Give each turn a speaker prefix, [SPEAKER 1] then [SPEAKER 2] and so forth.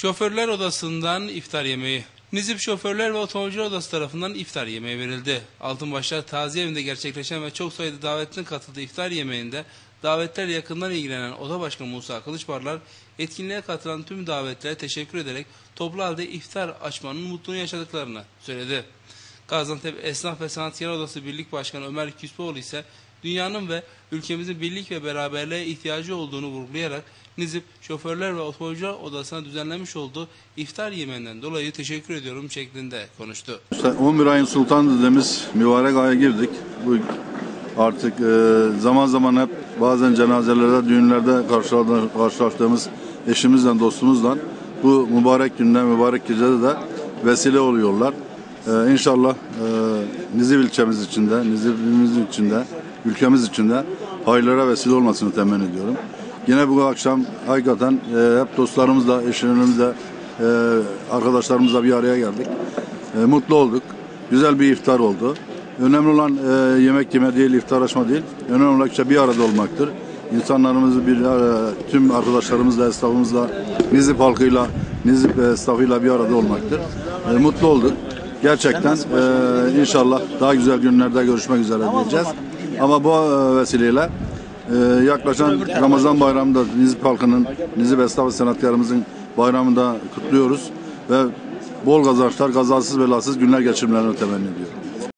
[SPEAKER 1] Şoförler Odası'ndan iftar yemeği. Nizip Şoförler ve Otomobilciler Odası tarafından iftar yemeği verildi. Altınbaşlar Taziye Evi'nde gerçekleşen ve çok sayıda davetlinin katıldığı iftar yemeğinde davetlerle yakından ilgilenen Oda Başkanı Musa Kılıçbarlar etkinliğe katılan tüm davetlere teşekkür ederek toplu halde iftar açmanın mutluluğunu yaşadıklarını söyledi. Gaziantep Esnaf ve Sanatçılar Odası Birlik Başkanı Ömer Küspoğlu ise dünyanın ve ülkemizin birlik ve beraberliğe ihtiyacı olduğunu vurgulayarak Nizip Şoförler ve Otomobilciler Odası'na düzenlemiş olduğu iftar yemeğinden dolayı teşekkür ediyorum şeklinde konuştu.
[SPEAKER 2] İşte 11 ayın sultan dediğimiz mübarek aya girdik. Bu artık e, zaman zaman hep bazen cenazelerde, düğünlerde karşılaştığımız eşimizle, dostumuzla bu mübarek günde, mübarek gecede de vesile oluyorlar. E, inşallah e, Nizip ilçemiz içinde, Nizip'imiz içinde, ülkemiz içinde hayırlara vesile olmasını temenni ediyorum. Yine bu akşam hakikaten e, hep dostlarımızla, eşlerimizle, e, arkadaşlarımızla bir araya geldik. E, mutlu olduk. Güzel bir iftar oldu. Önemli olan e, yemek yeme değil, iftar açma değil. Önemli olan işte bir arada olmaktır. İnsanlarımızı bir e, tüm arkadaşlarımızla, esnafımızla, Nizip halkıyla, Nizip esnafıyla bir arada olmaktır. E, mutlu olduk. Gerçekten e, inşallah daha güzel günlerde görüşmek üzere diyeceğiz. Ama bu e, vesileyle e, yaklaşan Ramazan bayramında Nizip halkının, Nizip esnaf ve sanatkarımızın bayramında kutluyoruz ve bol kazançlar, kazasız belasız günler geçirmelerini temenni ediyorum.